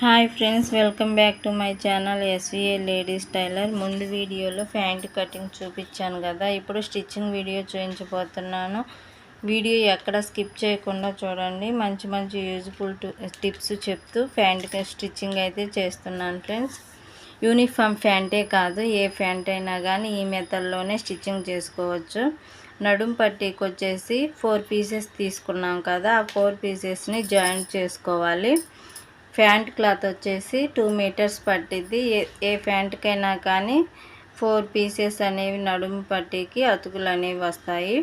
Hi friends welcome back to my channel SVA ladies tailor. ముందు వీడియోలో pant cutting చూపించాను కదా ఇప్పుడు స్టిచ్చింగ్ వీడియో చూపించబోతున్నాను. వీడియో ఎక్కడ స్కిప్ చేయకుండా చూడండి. మంచి మంచి యూజ్ఫుల్ టిప్స్ చెప్తూ ప్యాంట్ స్టిచ్చింగ్ అయితే చేస్తున్నాను ఫ్రెండ్స్. యూనిఫామ్ ప్యాంటే కాదు ఏ ప్యాంట్ అయినా కానీ ఈ మెథడ్లోనే స్టిచ్చింగ్ చేసుకోవచ్చు. నడుం పట్టీకి వచ్చేసి ఫోర్ పీసెస్ తీసుకున్నాం కదా ఆ ఫోర్ పీసెస్ని జాయింట్ చేసుకోవాలి. ప్యాంట్ క్లాత్ వచ్చేసి టూ మీటర్స్ పట్టిద్ది. ఏ ఏ ప్యాంట్కైనా కానీ ఫోర్ పీసెస్ అనేవి నడుము పట్టీకి అతుకులు అనేవి వస్తాయి.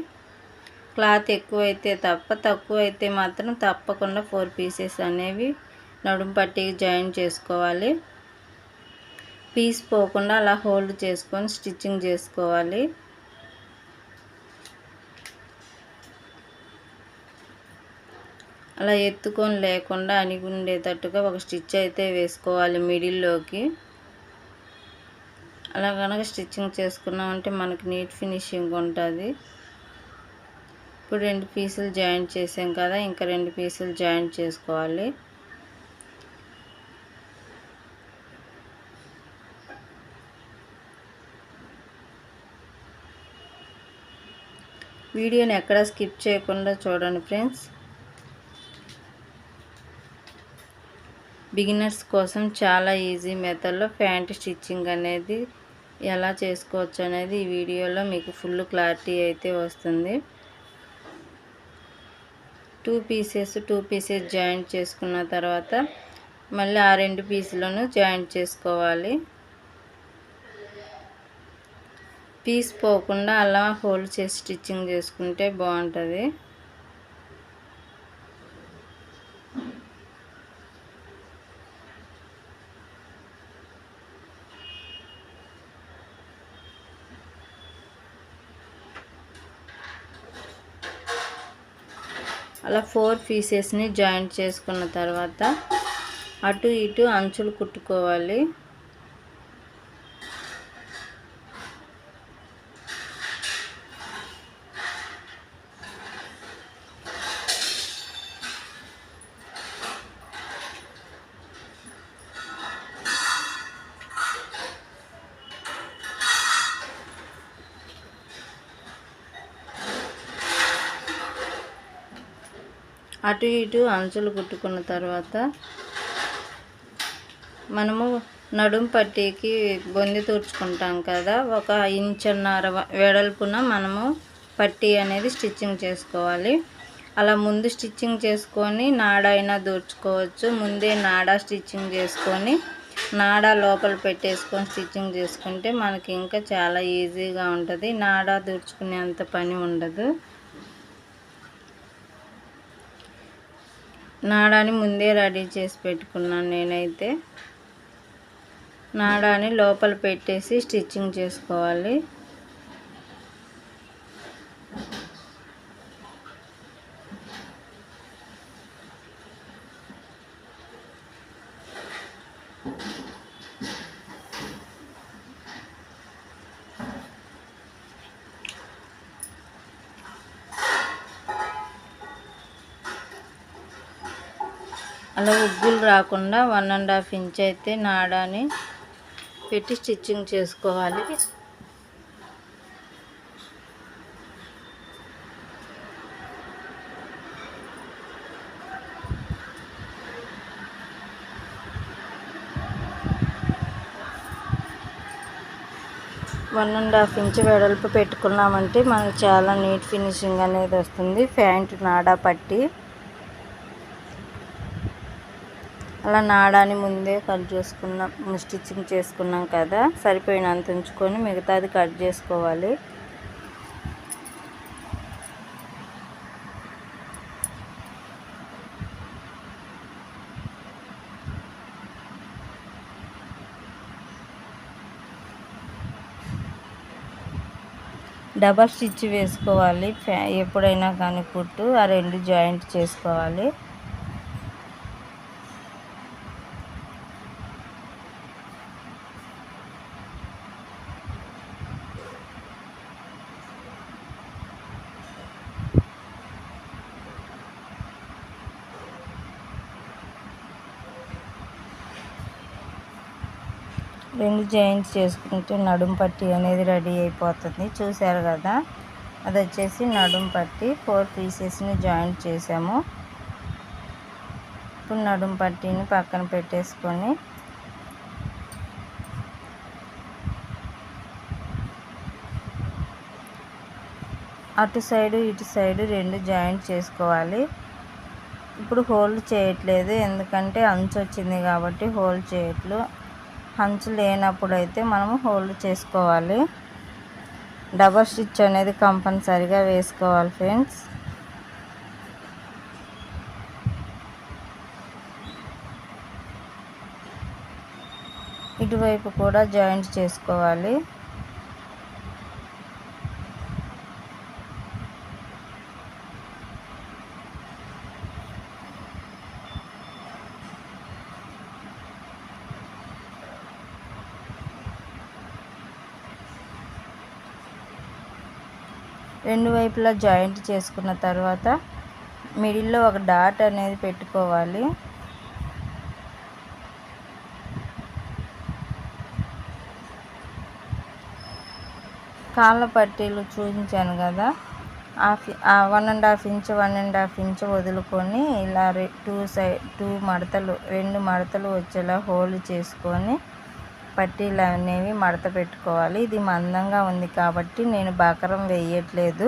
క్లాత్ ఎక్కువైతే తప్ప తక్కువ అయితే మాత్రం తప్పకుండా ఫోర్ పీసెస్ అనేవి నడుము పట్టీకి జాయిన్ చేసుకోవాలి. పీస్ పోకుండా అలా హోల్డ్ చేసుకొని స్టిచ్చింగ్ చేసుకోవాలి. అలా ఎత్తుకొని లేకుండా అణిగుండేటట్టుగా ఒక స్టిచ్ అయితే వేసుకోవాలి మిడిల్లోకి. అలా కనుక స్టిచ్చింగ్ చేసుకున్నామంటే మనకి నీట్ ఫినిషింగ్ ఉంటుంది. ఇప్పుడు రెండు పీసులు జాయింట్ చేసాం కదా ఇంకా రెండు పీసులు జాయింట్ చేసుకోవాలి. వీడియోని ఎక్కడ స్కిప్ చేయకుండా చూడండి ఫ్రెండ్స్. బిగినర్స్ కోసం చాలా ఈజీ మెథడ్లో ప్యాంట్ స్టిచ్చింగ్ అనేది ఎలా చేసుకోవచ్చు అనేది ఈ వీడియోలో మీకు ఫుల్ క్లారిటీ అయితే వస్తుంది. Two pieces two pieces joint చేసుకున్న తర్వాత మళ్ళీ ఆ రెండు పీసులను జాయింట్ చేసుకోవాలి. పీస్ పోకుండా అలా హోల్డ్ చేసి స్టిచ్చింగ్ చేసుకుంటే బాగుంటుంది. అలా ఫోర్ పీసెస్ని జాయింట్ చేసుకున్న తర్వాత అటు ఇటు అంచులు కుట్టుకోవాలి. అటు ఇటు అంచులు కుట్టుకున్న తర్వాత మనము నడుం పట్టీకి బొంది తూర్చుకుంటాం కదా. ఒక ఇంచున్నర వెడల్పున మనము పట్టీ అనేది స్టిచ్చింగ్ చేసుకోవాలి. అలా ముందు స్టిచ్చింగ్ చేసుకొని నాడ అయినా దూర్చుకోవచ్చు ముందే నాడ స్టిచ్చింగ్ చేసుకొని నాడ లోపల పెట్టేసుకొని స్టిచ్చింగ్ చేసుకుంటే మనకి ఇంకా చాలా ఈజీగా ఉంటుంది. నాడ దూర్చుకునేంత పని ఉండదు. నాడాని ముందే రెడీ చేసి పెట్టుకున్నాను నేనైతే. నాడాని లోపల పెట్టేసి స్టిచ్చింగ్ చేసుకోవాలి. అలా ఉగ్గులు రాకుండా వన్ అండ్ హాఫ్ ఇంచ్ అయితే నాడాని పెట్టి స్టిచ్చింగ్ చేసుకోవాలి. వన్ అండ్ హాఫ్ ఇంచ్ వెడల్పు పెట్టుకున్నామంటే మనకు చాలా నీట్ ఫినిషింగ్ అనేది వస్తుంది. ప్యాంట్ నాడా పట్టి అలా నాడాని ముందే కట్ చేసుకున్నాం స్టిచ్చింగ్ చేసుకున్నాం కదా. సరిపోయినంత ఉంచుకొని మిగతాది కట్ చేసుకోవాలి. డబల్ స్టిచ్ వేసుకోవాలి ఎప్పుడైనా కానీ కుట్టు ఆ రెండు జాయింట్ చేసుకోవాలి. జాయింట్ జాయింట్స్ చేసుకుంటే నడుం పట్టి అనేది రెడీ అయిపోతుంది. చూసారు కదా? అది వచ్చేసి నడుం పట్టి ఫోర్ పీసెస్ని జాయింట్ చేసాము ఇప్పుడు నడుం పట్టీని పక్కన పెట్టేసుకొని అటు సైడు ఇటు సైడు రెండు జాయింట్ చేసుకోవాలి. ఇప్పుడు హోల్డ్ చేయట్లేదు. ఎందుకంటే అంచు వచ్చింది కాబట్టి హోల్డ్ చేయట్లు అంచు లేనప్పుడు అయితే మనము హోల్డ్ చేసుకోవాలి. డబల్ స్టిచ్ అనేది కంపల్సరిగా వేసుకోవాలి ఫ్రెండ్స్. ఇటువైపు కూడా జాయింట్ చేసుకోవాలి రెండు వైపులా జాయింట్ చేసుకున్న తర్వాత మిడిల్లో ఒక డాట్ అనేది పెట్టుకోవాలి. కాళ్ళ పట్టీలు చూపించాను కదా half one and half inch one and half inch వదులుకొని ఇలా టూ సైడ్ టూ మడతలు రెండు మడతలు వచ్చేలా హోల్డ్ చేసుకొని పట్టీలు అనేవి మడత పెట్టుకోవాలి. ఇది మందంగా ఉంది కాబట్టి నేను బకరం వేయట్లేదు.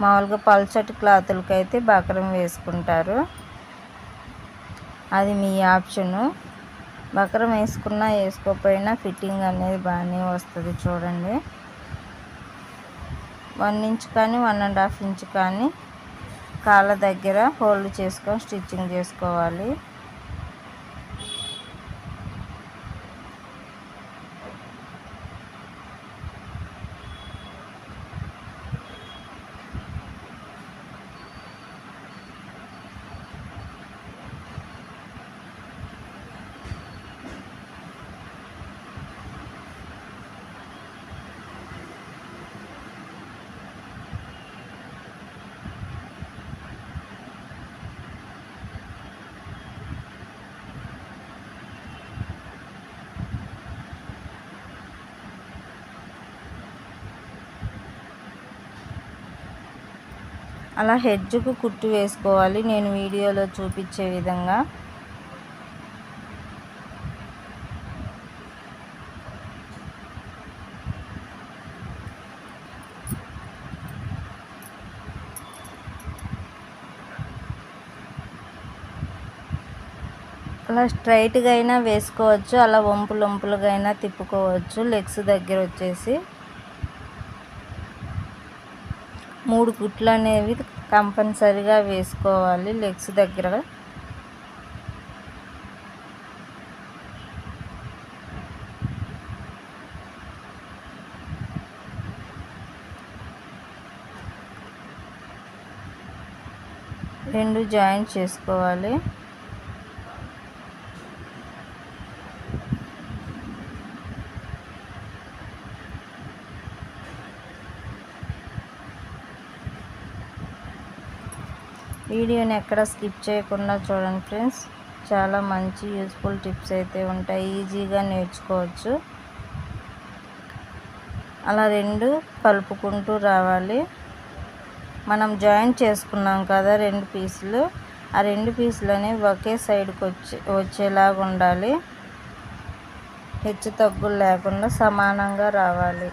మామూలుగా పల్చటి క్లాతులకి అయితే బకరం వేసుకుంటారు. అది మీ ఆప్షను. బకరం వేసుకున్నా వేసుకోకపోయినా ఫిట్టింగ్ అనేది బాగానే వస్తుంది చూడండి. వన్ ఇంచ్ కానీ వన్ అండ్ హాఫ్ ఇంచ్ కానీ కాళ్ళ దగ్గర హోల్డ్ చేసుకొని స్టిచ్చింగ్ చేసుకోవాలి. అలా హెడ్జ్కు కుట్టు వేసుకోవాలి. నేను వీడియోలో చూపించే విధంగా. అలా స్ట్రైట్గా అయినా వేసుకోవచ్చు. అలా వంపులు వంపులుగా అయినా తిప్పుకోవచ్చు. లెగ్స్ దగ్గర వచ్చేసి. మూడు కుట్లు అనేవి కంపల్సరిగా వేసుకోవాలి లెగ్స్ దగ్గర. రెండు జాయింట్ చేసుకోవాలి. వీడియోని ఎక్కడ స్కిప్ చేయకుండా చూడండి ఫ్రెండ్స్. చాలా మంచి యూస్ఫుల్ టిప్స్ అయితే ఉంటాయి. ఈజీగా నేర్చుకోవచ్చు. అలా రెండు కలుపుకుంటూ రావాలి. మనం జాయిన్ చేసుకున్నాం కదా రెండు పీసులు. ఆ రెండు పీసులని ఒకే సైడ్కి వచ్చే వచ్చేలాగా ఉండాలి. హెచ్చు తగ్గులు లేకుండా సమానంగా రావాలి.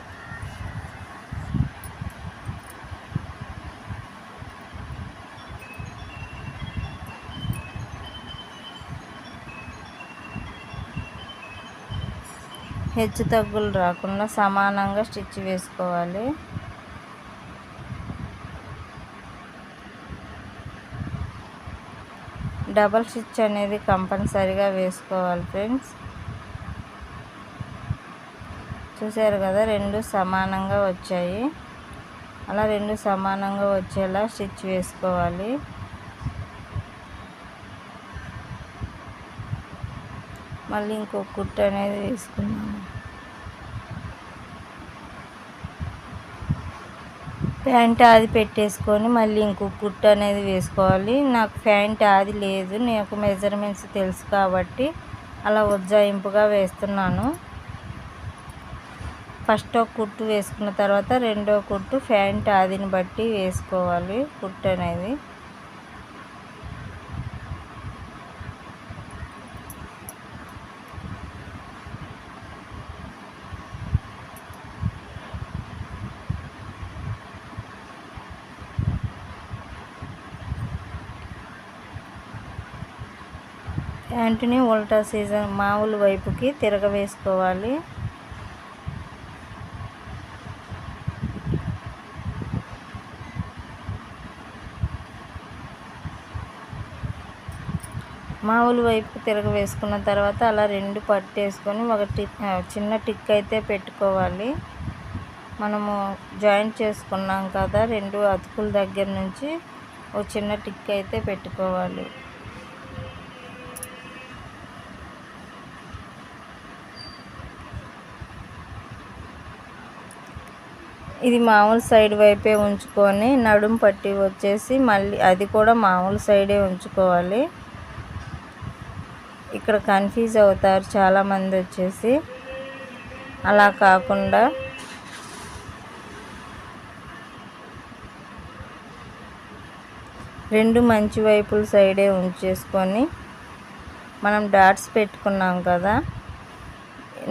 హెచ్చు తగ్గులు రాకుండా సమానంగా స్టిచ్ వేసుకోవాలి. డబల్ స్టిచ్ అనేది కంపల్సరీగా వేసుకోవాలి ఫ్రెండ్స్. చూసారు కదా రెండు సమానంగా వచ్చాయి. అలా రెండు సమానంగా వచ్చేలా స్టిచ్ వేసుకోవాలి. మళ్ళీ ఇంకో కుట్టు అనేది వేసుకున్నాను ప్యాంట్ ఆది పెట్టేసుకొని మళ్ళీ ఇంకో కుట్టు అనేది వేసుకోవాలి. నాకు ప్యాంట్ ఆది లేదు. నాకు మెజర్మెంట్స్ తెలుసు కాబట్టి అలా ఉజ్జాయింపుగా వేస్తున్నాను. ఫస్ట్ ఒక కుట్టు వేసుకున్న తర్వాత రెండో కుట్టు ఫ్యాంట్ ఆదిని బట్టి వేసుకోవాలి కుట్టు అనేది. వెంటనే ఉల్టా సీజన్ మామూలు వైపుకి తిరగవేసుకోవాలి. మామూలు వైపు తిరగవేసుకున్న తర్వాత అలా రెండు పట్టేసుకొని ఒక టిక్ చిన్న టిక్ అయితే పెట్టుకోవాలి. మనము జాయింట్ చేసుకున్నాం కదా రెండు అతుకుల దగ్గర నుంచి ఒక చిన్న టిక్ అయితే పెట్టుకోవాలి. ఇది మామూలు సైడ్ వైపే ఉంచుకొని నడుం పట్టి వచ్చేసి మళ్ళీ అది కూడా మామూలు సైడే ఉంచుకోవాలి. ఇక్కడ కన్ఫ్యూజ్ అవుతారు చాలామంది వచ్చేసి. అలా కాకుండా రెండు మంచి వైపుల సైడే ఉంచేసుకొని మనం డాట్స్ పెట్టుకున్నాం కదా.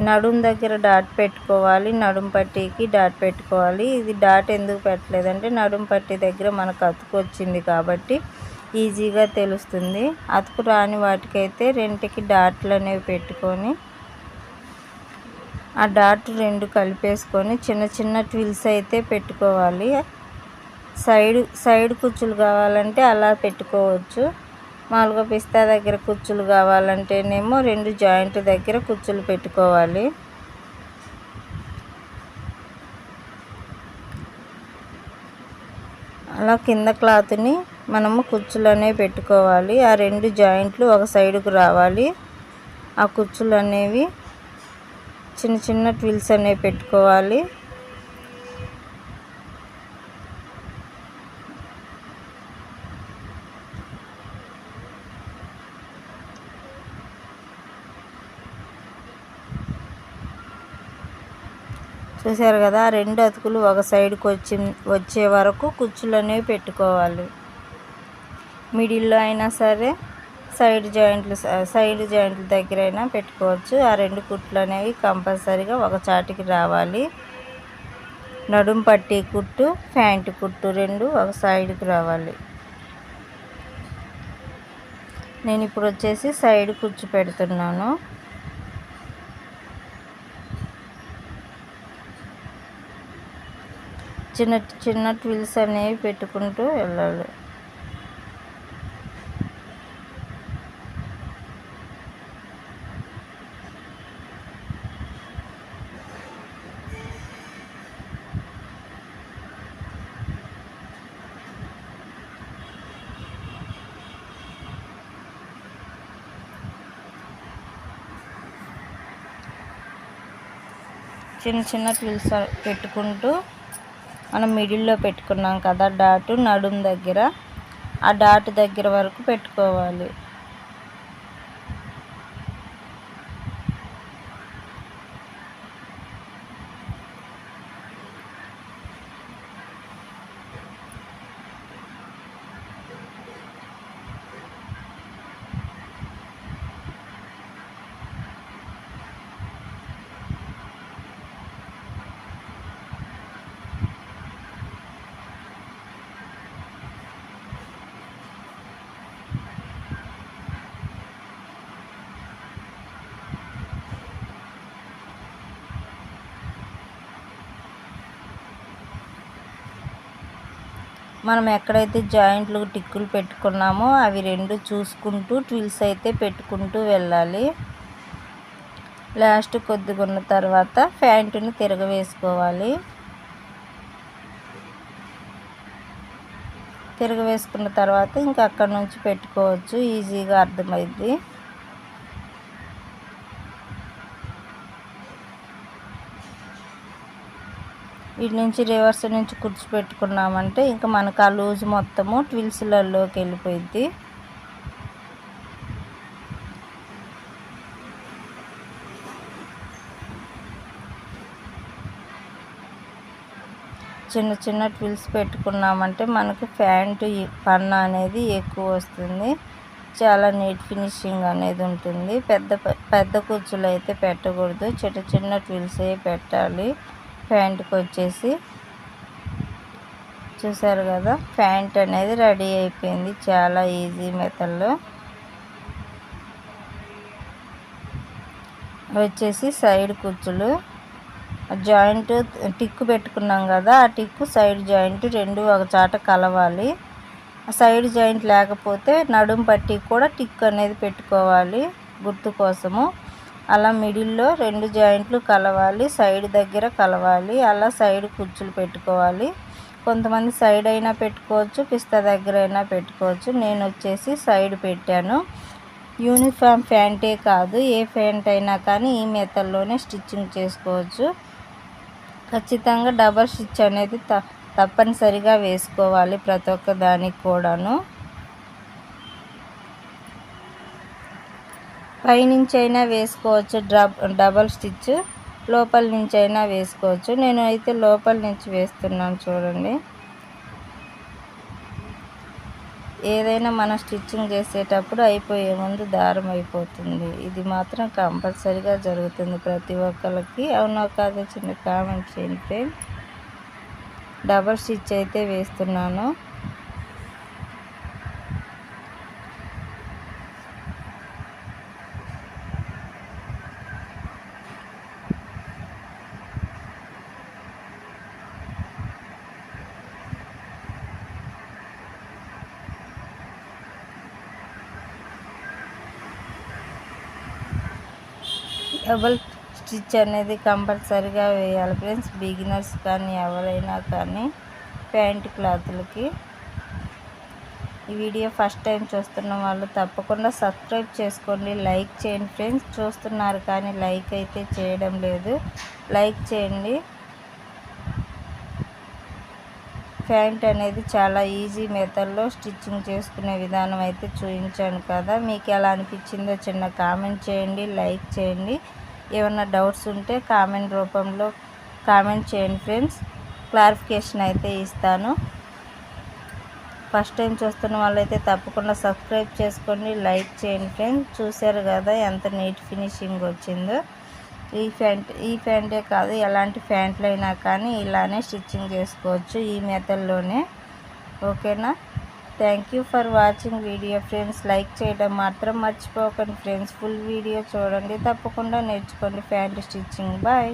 నడుం దగ్గర డాట్ పెట్టుకోవాలి నడుం పట్టీకి డాట్ పెట్టుకోవాలి. ఇది డాట్ ఎందుకు పెట్టలేదంటే నడుం పట్టీ దగ్గర మనకు అతుకు వచ్చింది కాబట్టి ఈజీగా తెలుస్తుంది. అతుకు రాని వాటికైతే రెంటికి డాట్లు అనేవి పెట్టుకొని ఆ డాట్ రెండు కలిపేసుకొని చిన్న చిన్న ట్విల్స్ అయితే పెట్టుకోవాలి. సైడ్ సైడ్ కుచ్చులు కావాలంటే అలా పెట్టుకోవచ్చు. మామూలుగా పిస్తా దగ్గర కుచ్చులు కావాలంటేనేమో రెండు జాయింట్ దగ్గర కుచ్చులు పెట్టుకోవాలి. అలా కింద క్లాత్ని మనము కుచ్చులు అనేవి పెట్టుకోవాలి. ఆ రెండు జాయింట్లు ఒక సైడుకు రావాలి. ఆ కుచ్చులు అనేవి చిన్న చిన్న ట్విల్స్ అనేవి పెట్టుకోవాలి. చూసారు కదా రెండు అతుకులు ఒక సైడ్కి వచ్చి వచ్చే వరకు కుచ్చులు అనేవి పెట్టుకోవాలి. మిడిల్లో అయినా సరే సైడ్ జాయింట్లు సైడ్ జాయింట్ల దగ్గర అయినా పెట్టుకోవచ్చు. ఆ రెండు కుట్లు అనేవి కంపల్సరీగా ఒక చాటికి రావాలి. నడుం పట్టి కుట్టు ప్యాంటు కుట్టు రెండు ఒక సైడ్కి రావాలి. నేను ఇప్పుడు వచ్చేసి సైడ్ కుచ్చు పెడుతున్నాను. చిన్న చిన్న ట్విల్స్ అనేవి పెట్టుకుంటూ వెళ్ళాలి. చిన్న చిన్న ట్విల్స్ పెట్టుకుంటూ మనం మిడిల్లో పెట్టుకున్నాం కదా డాటు నడుం దగ్గర. ఆ డాట్ దగ్గర వరకు పెట్టుకోవాలి. మనం ఎక్కడైతే జాయింట్లు టిక్కులు పెట్టుకున్నామో అవి రెండు చూసుకుంటూ ట్విల్స్ అయితే పెట్టుకుంటూ వెళ్ళాలి. లాస్ట్ కొద్దిగా ఉన్న తర్వాత ప్యాంటుని తిరగవేసుకోవాలి. తిరగవేసుకున్న తర్వాత ఇంకా అక్కడ నుంచి పెట్టుకోవచ్చు. ఈజీగా అర్థమైంది ఇటు నుంచి రివర్స్ నుంచి పెట్టుకున్నామంటే ఇంకా మనకు ఆ లూజ్ మొత్తము ట్విల్స్లలోకి వెళ్ళిపోయింది చిన్న చిన్న ట్విల్స్ పెట్టుకున్నామంటే మనకు ప్యాంటు పన్న అనేది ఎక్కువ వస్తుంది. చాలా నీట్ ఫినిషింగ్ అనేది ఉంటుంది. పెద్ద పెద్ద కుర్చీలు అయితే పెట్టకూడదు. చిన్న చిన్న ట్విల్సే పెట్టాలి. ప్యాంట్కి వచ్చేసి చూసారు కదా ప్యాంట్ అనేది రెడీ అయిపోయింది చాలా ఈజీ మెథడ్లో. వచ్చేసి సైడ్ కుచ్చులు జాయింట్ టిక్కు పెట్టుకున్నాం కదా ఆ టిక్కు సైడ్ జాయింట్ రెండు ఒక చాట కలవాలి. సైడ్ జాయింట్ లేకపోతే నడుం పట్టి కూడా టిక్ అనేది పెట్టుకోవాలి గుర్తు కోసము. అలా మిడిల్లో రెండు జాయింట్లు కలవాలి సైడ్ దగ్గర కలవాలి అలా సైడ్ కుచ్చులు పెట్టుకోవాలి. కొంతమంది సైడ్ అయినా పెట్టుకోవచ్చు పిస్తా దగ్గర అయినా పెట్టుకోవచ్చు. నేను వచ్చేసి సైడ్ పెట్టాను. యూనిఫామ్ ప్యాంటే కాదు ఏ ప్యాంట్ అయినా కానీ ఈ మెథడ్లోనే స్టిచ్చింగ్ చేసుకోవచ్చు. ఖచ్చితంగా డబల్ స్టిచ్ అనేది త తప్పనిసరిగా వేసుకోవాలి ప్రతి ఒక్క దానికి కూడాను. పైనుంచి అయినా వేసుకోవచ్చు డబల్ స్టిచ్. లోపల నుంచి అయినా వేసుకోవచ్చు. నేను అయితే లోపల నుంచి వేస్తున్నాను చూడండి. ఏదైనా మనం స్టిచ్చింగ్ చేసేటప్పుడు అయిపోయే ముందు దారం అయిపోతుంది. ఇది మాత్రం కంపల్సరీగా జరుగుతుంది ప్రతి ఒక్కరికి అవునో కాదో చిన్న కామెంట్ చేయండి డబల్ స్టిచ్ అయితే వేస్తున్నాను. డబల్ స్టిచ్ అనేది కంపల్సరీగా వేయాలి ఫ్రెండ్స్. బిగినర్స్ కానీ ఎవరైనా కానీ ప్యాంట్ క్లాత్లకి. ఈ వీడియో ఫస్ట్ టైం చూస్తున్న వాళ్ళు తప్పకుండా సబ్స్క్రైబ్ చేసుకోండి. లైక్ చేయండి ఫ్రెండ్స్. చూస్తున్నారు కానీ లైక్ అయితే చేయడం లేదు. లైక్ చేయండి. ప్యాంట్ అనేది చాలా ఈజీ మెథడ్లో స్టిచ్చింగ్ చేసుకునే విధానం అయితే చూపించాను కదా. మీకు ఎలా అనిపించిందో చిన్న కామెంట్ చేయండి లైక్ చేయండి. ఏమన్నా డౌట్స్ ఉంటే కామెంట్ రూపంలో కామెంట్ చేయండి ఫ్రెండ్స్. క్లారిఫికేషన్ అయితే ఇస్తాను. ఫస్ట్ టైం చూస్తున్న వాళ్ళైతే తప్పకుండా సబ్స్క్రైబ్ చేసుకోండి లైక్ చేయండి ఫ్రెండ్స్. చూశారు కదా ఎంత నీట్ ఫినిషింగ్ వచ్చిందో. ఈ ఫ్యాంట్ ఈ ఫ్యాంటే కాదు ఎలాంటి ఫ్యాంట్లు అయినా కానీ ఇలానే స్టిచ్చింగ్ చేసుకోవచ్చు ఈ మెథడ్లోనే. ఓకేనా? Thank you for watching video friends. Like చేయడం మాత్రం మర్చిపోకండి ఫ్రెండ్స్. ఫుల్ వీడియో చూడండి. తప్పకుండా నేర్చుకోండి ఫ్యాంట్ స్టిచ్చింగ్. బాయ్.